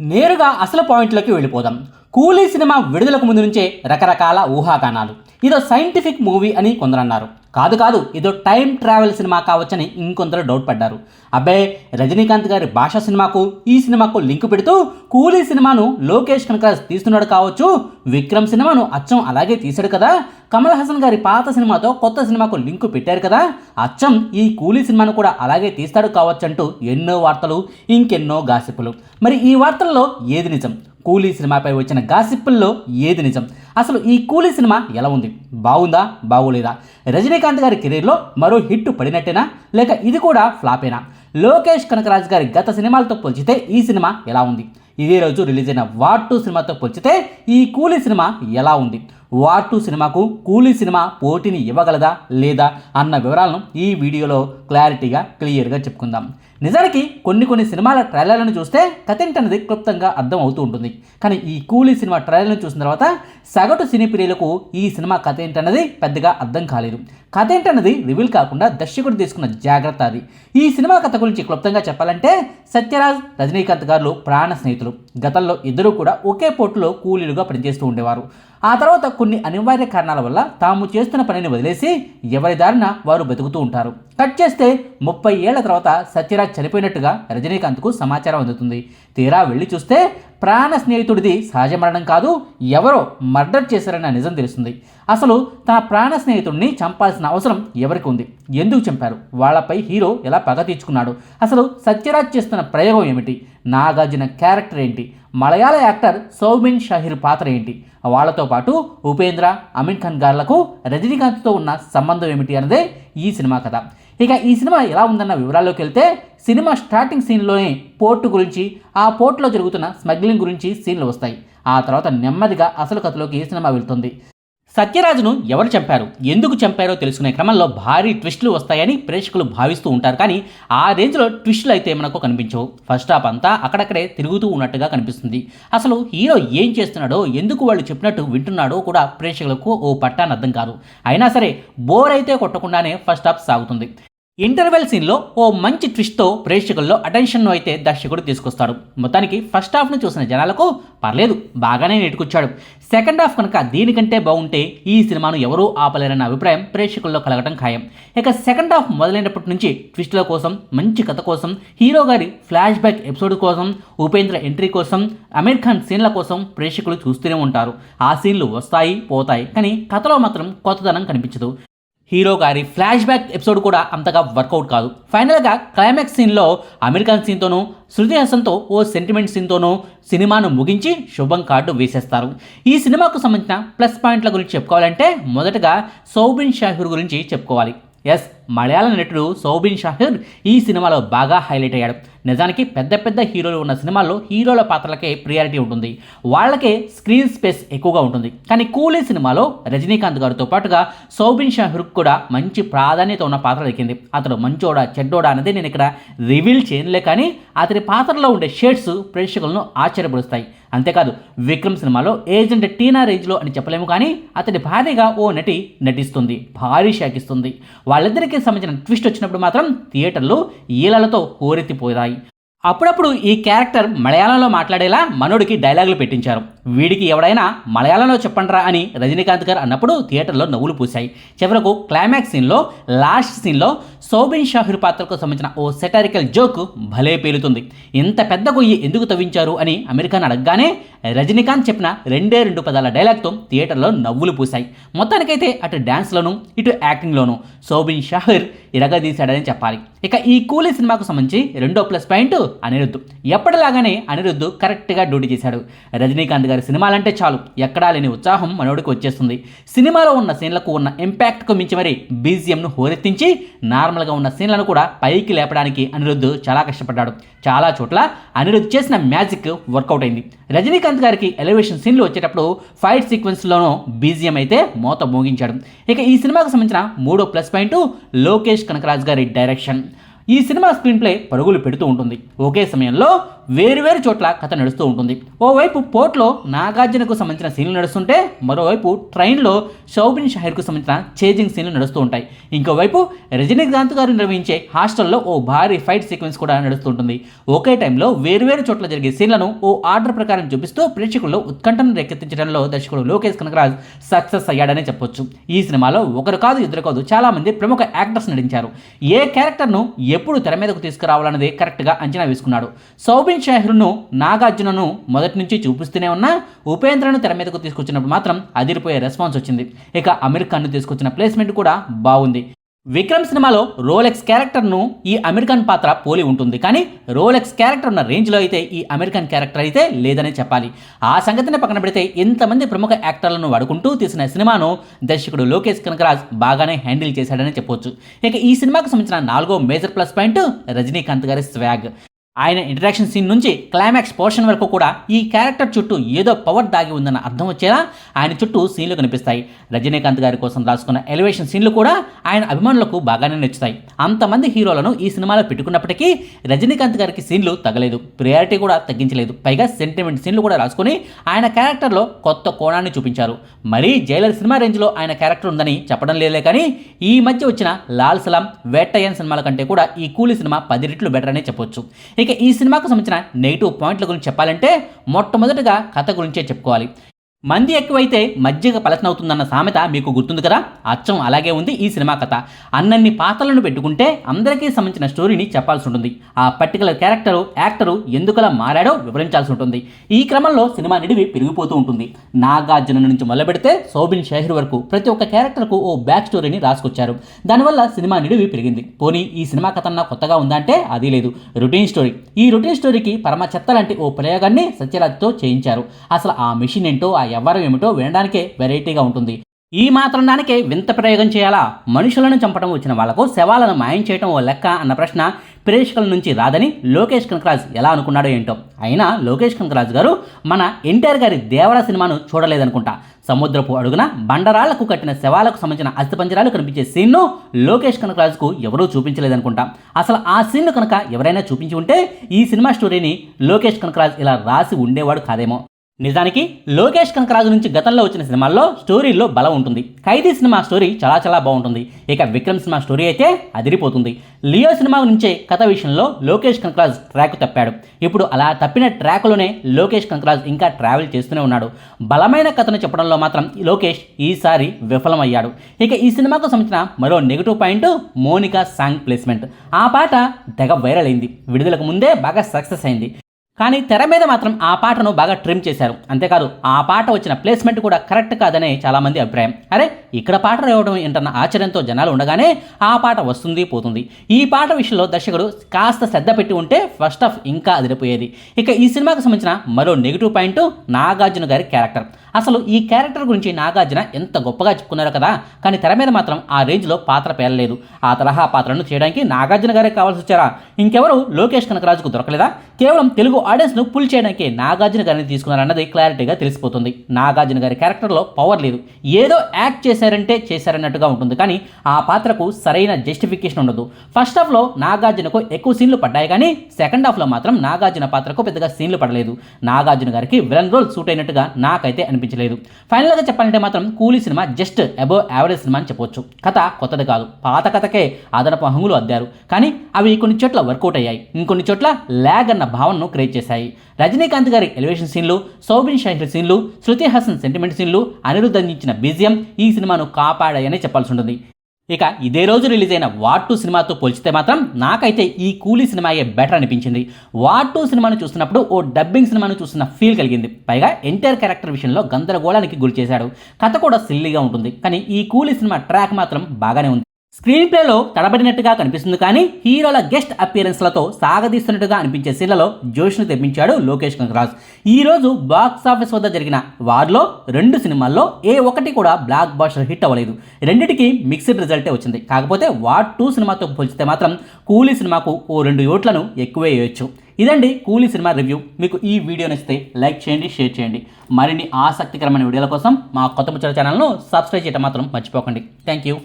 నేరుగా అసలు పాయింట్లోకి వెళ్ళిపోదాం. కూలీ సినిమా విడుదలకు ముందు నుంచే రకరకాల ఊహాగానాలు. ఇదో సైంటిఫిక్ మూవీ అని కొందరు అన్నారు కాదు కాదు. ఇదో టైం ట్రావెల్ సినిమా కావచ్చని ఇంకొందరు డౌట్ పడ్డారు. అబ్బే రజనీకాంత్ గారి భాషా సినిమాకు ఈ సినిమాకు లింక్ పెడుతూ కూలీ సినిమాను లోకేష్ కనకరాజ్ తీస్తున్నాడు కావచ్చు. విక్రమ్ సినిమాను అచ్చం అలాగే తీశాడు కదా. కమల్ హాసన్ గారి పాత సినిమాతో కొత్త సినిమాకు లింక్ పెట్టారు కదా. అచ్చం ఈ కూలీ సినిమాను కూడా అలాగే తీస్తాడు కావచ్చంటూ ఎన్నో వార్తలు ఇంకెన్నో గాసిపులు. మరి ఈ వార్తల్లో ఏది నిజం? కూలీ సినిమాపై వచ్చిన గాసిప్పుల్లో ఏది నిజం? అసలు ఈ కూలీ సినిమా ఎలా ఉంది? బాగుందా? బాగోలేదా? రజనీకాంత్ గారి కెరీర్లో మరో హిట్ పడినట్టేనా? లేక ఇది కూడా ఫ్లాపేనా? లోకేష్ కనకరాజ్ గారి గత సినిమాలతో పోల్చితే ఈ సినిమా ఎలా ఉంది? ఇదే రోజు రిలీజ్ అయిన వార్ టూ సినిమాతో పోల్చితే ఈ కూలీ సినిమా ఎలా ఉంది? వార్ టూ సినిమాకు కూలీ సినిమా పోటీని ఇవ్వగలదా లేదా అన్న వివరాలను ఈ వీడియోలో క్లారిటీగా క్లియర్గా చెప్పుకుందాం. నిజానికి కొన్ని కొన్ని సినిమాల ట్రైలర్లను చూస్తే కథ ఏంటన్నది క్లుప్తంగా అర్థం అవుతూ ఉంటుంది. కానీ ఈ కూలీ సినిమా ట్రైలర్ను చూసిన తర్వాత సగటు సినీ ప్రియులకు ఈ సినిమా కథ ఏంటన్నది పెద్దగా అర్థం కాలేదు. కథ ఏంటన్నది రివీల్ కాకుండా దర్శకుడు తీసుకున్న జాగ్రత్త అది. ఈ సినిమా కథ గురించి క్లుప్తంగా చెప్పాలంటే సత్యరాజ్ రజనీకాంత్ గారు ప్రాణ స్నేహితులు. గతంలో ఇద్దరూ కూడా ఒకే పోర్టులో కూలీలుగా పనిచేస్తూ ఉండేవారు. ఆ తర్వాత కొన్ని అనివార్య కారణాల వల్ల తాము చేస్తున్న పనిని వదిలేసి ఎవరి దారిన వారు బతుకుతూ ఉంటారు. కట్ చేస్తే ముప్పై ఏళ్ళ తర్వాత సత్యరాజ్ చనిపోయినట్టుగా రజనీకాంత్కు సమాచారం అందుతుంది. తీరా వెళ్ళి చూస్తే ప్రాణ స్నేహితుడిది సహజ మరణం కాదు ఎవరో మర్డర్ చేశారన్న నిజం తెలుస్తుంది. అసలు తన ప్రాణ స్నేహితుడిని చంపాల్సిన అవసరం ఎవరికి ఉంది? ఎందుకు చంపారు? వాళ్ళపై హీరో ఎలా పగ తీర్చుకున్నాడు? అసలు సత్యరాజ్ చేస్తున్న ప్రయోగం ఏమిటి? నాగార్జున క్యారెక్టర్ ఏంటి? మలయాళ యాక్టర్ సౌబిన్ షహీర్ పాత్ర ఏంటి? వాళ్ళతో పాటు ఉపేంద్ర అమీన్ ఖాన్ గార్లకు రజనీకాంత్తో ఉన్న సంబంధం ఏమిటి అన్నదే ఈ సినిమా కథ. ఇక ఈ సినిమా ఎలా ఉందన్న వివరాల్లోకి వెళ్తే సినిమా స్టార్టింగ్ సీన్లోనే పోర్టు గురించి ఆ పోర్టులో జరుగుతున్న స్మగ్లింగ్ గురించి సీన్లు వస్తాయి. ఆ తర్వాత నెమ్మదిగా అసలు కథలోకి ఈ సినిమా వెళ్తుంది? సత్యరాజును ఎవరు చంపారు? ఎందుకు చంపారో తెలుసుకునే క్రమంలో భారీ ట్విస్టులు వస్తాయని ప్రేక్షకులు భావిస్తూ ఉంటారు. కానీ ఆ రేంజ్లో ట్విస్టులు అయితే మనకు కనిపించవు. ఫస్ట్ హాఫ్ అంతా అక్కడక్కడే తిరుగుతూ ఉన్నట్టుగా కనిపిస్తుంది. అసలు హీరో ఏం చేస్తున్నాడో ఎందుకు వాళ్ళు చెప్పినట్టు వింటున్నాడో కూడా ప్రేక్షకులకు ఓ పట్టాన్ని అర్థం కాదు. అయినా సరే బోర్ అయితే కొట్టకుండానే ఫస్ట్ హాఫ్ సాగుతుంది. ఇంటర్వెల్ సీన్లో ఓ మంచి ట్విస్ట్తో ప్రేక్షకుల్లో అటెన్షన్ను అయితే దర్శకుడు తీసుకొస్తాడు. మొత్తానికి ఫస్ట్ హాఫ్ను చూసిన జనాలకు పర్లేదు బాగానే నెట్టుకొచ్చాడు సెకండ్ హాఫ్ కనుక దీనికంటే బాగుంటే ఈ సినిమాను ఎవరూ ఆపలేరన్న అభిప్రాయం ప్రేక్షకుల్లో కలగటం ఖాయం. ఇక సెకండ్ హాఫ్ మొదలైనప్పటి నుంచి ట్విస్టుల కోసం మంచి కథ కోసం హీరో గారి ఫ్లాష్ బ్యాక్ ఎపిసోడ్ కోసం ఉపేంద్ర ఎంట్రీ కోసం అమీర్ ఖాన్ సీన్ల కోసం ప్రేక్షకులు చూస్తూనే ఉంటారు. ఆ సీన్లు వస్తాయి పోతాయి కానీ కథలో మాత్రం కొత్తదనం కనిపించదు. హీరో గారి ఫ్లాష్ బ్యాక్ ఎపిసోడ్ కూడా అంతగా వర్కౌట్ కాదు. ఫైనల్గా క్లైమాక్స్ సీన్లో అమెరికన్ సీన్తోనూ శృతి హాసన్తో ఓ సెంటిమెంట్ సీన్తోనూ సినిమాను ముగించి శుభం కార్డు వేసేస్తారు. ఈ సినిమాకు సంబంధించిన ప్లస్ పాయింట్ల గురించి చెప్పుకోవాలంటే మొదటగా సౌబిన్ షాహూర్ గురించి చెప్పుకోవాలి. ఎస్ మలయాళ నటుడు సౌబిన్ షాహిర్ ఈ సినిమాలో బాగా హైలైట్ అయ్యాడు. నిజానికి పెద్ద పెద్ద హీరోలు ఉన్న సినిమాల్లో హీరోల పాత్రలకే ప్రియారిటీ ఉంటుంది. వాళ్ళకే స్క్రీన్ స్పేస్ ఎక్కువగా ఉంటుంది. కానీ కూలీ సినిమాలో రజనీకాంత్ గారితో పాటుగా సౌబిన్ షాహిర్కి కూడా మంచి ప్రాధాన్యత ఉన్న పాత్ర దక్కింది. అతడు మంచోడా చెడ్డోడా అనేది నేను ఇక్కడ రివీల్ చేయనులే కానీ అతని పాత్రలో ఉండే షేడ్స్ ప్రేక్షకులను ఆశ్చర్యపరుస్తాయి. అంతేకాదు విక్రమ్ సినిమాలో ఏజెంట్ టీనా రేంజ్లో అని చెప్పలేము కానీ అతడి భార్యగా ఓ నటి నటిస్తుంది భారీ షాకిస్తుంది. వాళ్ళిద్దరికీ సంబంధించిన ట్విస్ట్ వచ్చినప్పుడు మాత్రం థియేటర్లు ఈలలతో హోరెత్తిపోయాయి. అప్పుడప్పుడు ఈ క్యారెక్టర్ మలయాళంలో మాట్లాడేలా మనోడికి డైలాగులు పెట్టించారు. వీడికి ఎవడైనా మలయాళంలో చెప్పండ్రా అని రజనీకాంత్ గారు అన్నప్పుడు థియేటర్లో నవ్వులు పూశాయి. చివరకు క్లైమాక్స్ సీన్లో లాస్ట్ సీన్లో సౌబిన్ షాహిర్ పాత్రకు సంబంధించిన ఓ సెటారికల్ జోక్ భలే పేలుతుంది. ఇంత పెద్ద గొయ్యి ఎందుకు తవ్వించారు అని అమెరికాను అడగగానే రజనీకాంత్ చెప్పిన రెండే రెండు పదాల డైలాగ్తో థియేటర్లో నవ్వులు పూశాయి. మొత్తానికైతే అటు డ్యాన్స్లోను ఇటు యాక్టింగ్లోను సోబిన్ షాహిర్ ఇరగదీశాడని చెప్పాలి. ఇక ఈ కూలీ సినిమాకు సంబంధించి రెండో ప్లస్ పాయింట్ అనిరుద్ధ్. ఎప్పటిలాగానే అనిరుద్ధ్ కరెక్ట్గా డ్యూటీ చేశాడు. రజనీకాంత్ గారి సినిమాలంటే చాలు. ఎక్కడా లేని ఉత్సాహం మనోడికి వచ్చేస్తుంది. సినిమాలో ఉన్న సీన్లకు ఉన్న ఇంపాక్ట్కు మించి మరి బీజిఎంను హోరెత్తించి నార్మల్గా ఉన్న సీన్లను కూడా పైకి లేపడానికి అనిరుద్ధ్ చాలా కష్టపడ్డాడు. చాలా చోట్ల అనిరుద్ధ్ చేసిన మ్యాజిక్ వర్కౌట్ అయింది. రజనీకాంత్ గారికి ఎలివేషన్ సీన్లు వచ్చేటప్పుడు ఫైట్ సీక్వెన్స్లోనూ బీజియం అయితే మోత మోగించాడు. ఇక ఈ సినిమాకు సంబంధించిన మూడో ప్లస్ పాయింట్ లోకేష్ కనకరాజ్ గారి డైరెక్షన్. ఈ సినిమా స్క్రీన్ ప్లే పరుగులు పెడుతూ ఉంటుంది. ఒకే సమయంలో వేరువేరు చోట్ల కథ నడుస్తూ ఉంటుంది. ఓవైపు పోర్ట్లో నాగార్జునకు సంబంధించిన సీన్లు నడుస్తుంటే మరోవైపు ట్రైన్లో షౌబిన్ షహీర్కు సంబంధించిన చేజింగ్ సీన్లు నడుస్తూ ఉంటాయి. ఇంకోవైపు రజనీకాంత్ గారు నిర్వహించే హాస్టల్లో ఓ భారీ ఫైట్ సీక్వెన్స్ కూడా నడుస్తుంటుంది ఒకే టైంలో వేరువేరు చోట్ల జరిగే సీన్లను ఓ ఆర్డర్ ప్రకారం చూపిస్తూ ప్రేక్షకుల్లో ఉత్కంఠను రేకెత్తించడంలో దర్శకుడు లోకేష్ కనకరాజ్ సక్సెస్ అయ్యాడనే చెప్పొచ్చు. ఈ సినిమాలో ఒకరు కాదు ఇద్దరు కాదు చాలామంది ప్రముఖ యాక్టర్స్ నటించారు. ఏ క్యారెక్టర్ను ఎప్పుడు తెర మీదకు తీసుకురావాలన్నది కరెక్ట్గా అంచనా వేసుకున్నాడు. సౌబిన్ షాహిర్ను నాగార్జునను మొదటి నుంచి చూపిస్తూనే ఉన్నా ఉపేంద్రను తెర మీదకు తీసుకొచ్చినప్పుడు మాత్రం అదిరిపోయే రెస్పాన్స్ వచ్చింది. ఇక అమీర్ ఖాన్ను తీసుకొచ్చిన ప్లేస్మెంట్ కూడా బాగుంది. విక్రమ్ సినిమాలో రోలెక్స్ క్యారెక్టర్ను ఈ అమెరికన్ పాత్ర పోలి ఉంటుంది. కానీ రోలెక్స్ క్యారెక్టర్ ఉన్న రేంజ్లో అయితే ఈ అమెరికన్ క్యారెక్టర్ అయితే లేదనే చెప్పాలి. ఆ సంగతిని పక్కన పెడితే ఇంతమంది ప్రముఖ యాక్టర్లను వాడుకుంటూ తీసిన సినిమాను దర్శకుడు లోకేష్ కనకరాజ్ బాగానే హ్యాండిల్ చేశాడని చెప్పొచ్చు. ఇక ఈ సినిమాకు సంబంధించిన నాలుగో మేజర్ ప్లస్ పాయింట్ రజనీకాంత్ గారి స్వాగ్. ఆయన ఇంటరాక్షన్ సీన్ నుంచి క్లైమాక్స్ పోర్షన్ వరకు కూడా ఈ క్యారెక్టర్ చుట్టూ ఏదో పవర్ దాగి ఉందన్న అర్థం వచ్చేలా ఆయన చుట్టూ సీన్లు కనిపిస్తాయి. రజనీకాంత్ గారి కోసం రాసుకున్న ఎలివేషన్ సీన్లు కూడా ఆయన అభిమానులకు బాగానే నచ్చుతాయి. అంతమంది హీరోలను ఈ సినిమాలో పెట్టుకున్నప్పటికీ రజనీకాంత్ గారికి సీన్లు తగలేదు. ప్రియారిటీ కూడా తగ్గించలేదు. పైగా సెంటిమెంట్ సీన్లు కూడా రాసుకుని ఆయన క్యారెక్టర్లో కొత్త కోణాన్ని చూపించారు. మరీ జైలర్ సినిమా రేంజ్లో ఆయన క్యారెక్టర్ ఉందని చెప్పడం లేదే కానీ ఈ మధ్య వచ్చిన లాల్ సలాం వేట్టయ్యన్ సినిమాల కంటే కూడా ఈ కూలీ సినిమా పది రెట్లు బెటర్ అనే చెప్పొచ్చు. ఇక ఈ సినిమాకు సంబంధించిన నెగిటివ్ పాయింట్ల గురించి చెప్పాలంటే మొట్టమొదటిగా కథ గురించే చెప్పుకోవాలి. మంది ఎక్కువైతే మజ్జిగ పలచనవుతుందన్న సామెత మీకు గుర్తుంది కదా? అచ్చం అలాగే ఉంది ఈ సినిమా కథ. అన్నన్ని పాత్రలను పెట్టుకుంటే అందరికీ సంబంధించిన స్టోరీని చెప్పాల్సి ఉంటుంది. ఆ పర్టికులర్ క్యారెక్టరు యాక్టరు ఎందుకలా మారాడో వివరించాల్సి ఉంటుంది. ఈ క్రమంలో సినిమా నిడివి పెరిగిపోతూ ఉంటుంది. నాగార్జున నుంచి మొదలుపెడితే సౌబిన్ షహిర్ వరకు ప్రతి ఒక్క క్యారెక్టర్కు ఓ బ్యాక్ స్టోరీని రాసుకొచ్చారు. దానివల్ల సినిమా నిడివి పెరిగింది. పోనీ ఈ సినిమా కథ కొత్తగా ఉందంటే అది లేదు. Routine story. ఈ రొటీన్ స్టోరీకి పరమ చెత్త లాంటి ఓ ప్రయోగాన్ని సత్యరాజ్తో చేయించారు. అసలు ఆ మిషన్ ఏంటో ఆ ఎవరు ఏమిటో వినడానికే వెరైటీగా ఉంటుంది. ఈ మాత్రం దానికే వింత ప్రయోగం చేయాలా? మనుషులను చంపడం వచ్చిన వాళ్ళకు శవాలను మాయం చేయడం ఓ లెక్క అన్న ప్రశ్న ప్రేక్షకుల నుంచి రాదని లోకేష్ కనకరాజ్ ఎలా అనుకున్నాడో ఏంటో. అయినా లోకేష్ కనకరాజ్ గారు మన ఎన్టీఆర్ గారి దేవర సినిమాను చూడలేదనుకుంటా. సముద్రపు అడుగున బండరాళ్ళకు కట్టిన శవాలకు సంబంధించిన అస్థిపంజరాలు కనిపించే సీన్ను లోకేష్ కనకరాజ్కు ఎవరూ చూపించలేదనుకుంటా. అసలు ఆ సీన్ను కనుక ఎవరైనా చూపించి ఉంటే ఈ సినిమా స్టోరీని లోకేష్ కనకరాజ్ ఇలా రాసి ఉండేవాడు కాదేమో. నిజానికి లోకేష్ కనకరాజు నుంచి గతంలో వచ్చిన సినిమాల్లో స్టోరీలో బలం ఉంటుంది. ఖైదీ సినిమా స్టోరీ చాలా చాలా బాగుంటుంది. ఇక విక్రమ్ సినిమా స్టోరీ అయితే అదిరిపోతుంది. లియో సినిమా నుంచే కథ విషయంలో లోకేష్ కనకరాజ్ ట్రాక్ తప్పాడు. ఇప్పుడు అలా తప్పిన ట్రాక్లోనే లోకేష్ కనకరాజ్ ఇంకా ట్రావెల్ చేస్తూనే ఉన్నాడు. బలమైన కథను చెప్పడంలో మాత్రం లోకేష్ ఈసారి విఫలమయ్యాడు. ఇక ఈ సినిమాకు సంబంధించిన మరో negative point Monica song placement ఆ పాట తెగ వైరల్ అయింది. విడుదలకు ముందే బాగా సక్సెస్ అయింది. కానీ తెర మీద మాత్రం ఆ పాటను బాగా ట్రిమ్ చేశారు. అంతేకాదు ఆ పాట వచ్చిన ప్లేస్మెంట్ కూడా కరెక్ట్ కాదనే చాలామంది అభిప్రాయం. అరే ఇక్కడ పాట రావడం ఏంటన్న ఆశ్చర్యంతో జనాలు ఉండగానే ఆ పాట వస్తుంది పోతుంది. ఈ పాట విషయంలో దర్శకుడు కాస్త శ్రద్ధ పెట్టి ఉంటే ఫస్ట్ ఆఫ్ ఇంకా అదిరిపోయేది. ఇక ఈ సినిమాకు సంబంధించిన మరో నెగిటివ్ పాయింట్ నాగార్జున గారి క్యారెక్టర్. అసలు ఈ క్యారెక్టర్ గురించి నాగార్జున ఎంత గొప్పగా చెప్పుకున్నారు కదా. కానీ తెర మీద మాత్రం ఆ రేంజ్లో పాత్ర పేరలేదు ఆ తరహా పాత్రను చేయడానికి నాగార్జున గారే కావాల్సి వచ్చారా? ఇంకెవరు? లోకేష్ కనకరాజుకు దొరకలేదా? కేవలం తెలుగు ఆడియన్స్ను పుల్ చేయడానికి నాగార్జున గారిని తీసుకున్నారన్నది క్లారిటీగా తెలిసిపోతుంది. నాగార్జున గారి క్యారెక్టర్లో పవర్ లేదు. ఏదో యాక్ట్ చేశారంటే చేశారన్నట్టుగా ఉంటుంది. కానీ ఆ పాత్రకు సరైన జస్టిఫికేషన్ ఉండదు. ఫస్ట్ హాఫ్లో నాగార్జునకు ఎక్కువ సీన్లు పడ్డాయి కానీ సెకండ్ హాఫ్లో మాత్రం నాగార్జున పాత్రకు పెద్దగా సీన్లు పడలేదు. నాగార్జున గారికి విలన్ రోల్ సూట్ అయినట్టుగా నాకైతే అనిపించింది. అనిపించలేదు ఫైనల్గా చెప్పాలంటే మాత్రం Coolie cinema just above average cinema అని చెప్పొచ్చు. కథ కొత్తది కాదు. పాత కథకే అదనపు హంగులు అద్దారు. కానీ అవి కొన్ని చోట్ల వర్కౌట్ అయ్యాయి. ఇంకొన్ని చోట్ల ల్యాగ్ అన్న భావనను క్రియేట్ చేశాయి. రజనీకాంత్ గారి ఎలివేషన్ సీన్లు సౌబిన్ షాహిర్ సీన్లు శృతి హాసన్ సెంటిమెంట్ సీన్లు అనిరుద్ధించిన అందించిన బీజియం ఈ సినిమాను కాపాడాయని చెప్పాల్సి ఉంటుంది. ఇక ఇదే రోజు రిలీజ్ అయిన వార్ టూ సినిమాతో పోల్చితే మాత్రం నాకైతే ఈ కూలీ సినిమాయే బెటర్ అనిపించింది. వార్ టూ సినిమాను చూస్తున్నప్పుడు ఓ డబ్బింగ్ సినిమాను చూస్తున్న ఫీల్ కలిగింది. పైగా ఎన్టీఆర్ క్యారెక్టర్ విషయంలో గందరగోళానికి గురి చేశాడు. కథ కూడా సిల్లీగా ఉంటుంది. కానీ ఈ కూలీ సినిమా ట్రాక్ మాత్రం బాగానే ఉంది. స్క్రీన్ ప్లేలో తడబడినట్టుగా కనిపిస్తుంది కానీ హీరోల గెస్ట్ అపియరెన్స్లతో సాగదీస్తున్నట్టుగా అనిపించే సీన్లలో జోష్ను తెప్పించాడు లోకేష్ కనకరాజ్ ఈరోజు బాక్స్ ఆఫీస్ వద్ద జరిగిన వార్లో రెండు సినిమాల్లో ఏ ఒక్కటి కూడా బ్లాక్ బాస్టర్ హిట్ అవ్వలేదు. రెండిటికి మిక్స్డ్ రిజల్టే వచ్చింది. కాకపోతే వార్ టూ సినిమాతో పోల్చితే మాత్రం కూలీ సినిమాకు ఓ రెండు ఓట్లను ఎక్కువే వేయొచ్చు. ఇదండి కూలీ సినిమా రివ్యూ. మీకు ఈ వీడియో నచ్చితే లైక్ చేయండి షేర్ చేయండి. మరిన్ని ఆసక్తికరమైన వీడియోల కోసం మా కొత్త ముచ్చల ఛానల్ను సబ్స్క్రైబ్ చేయడం మాత్రం మర్చిపోకండి. Thank you.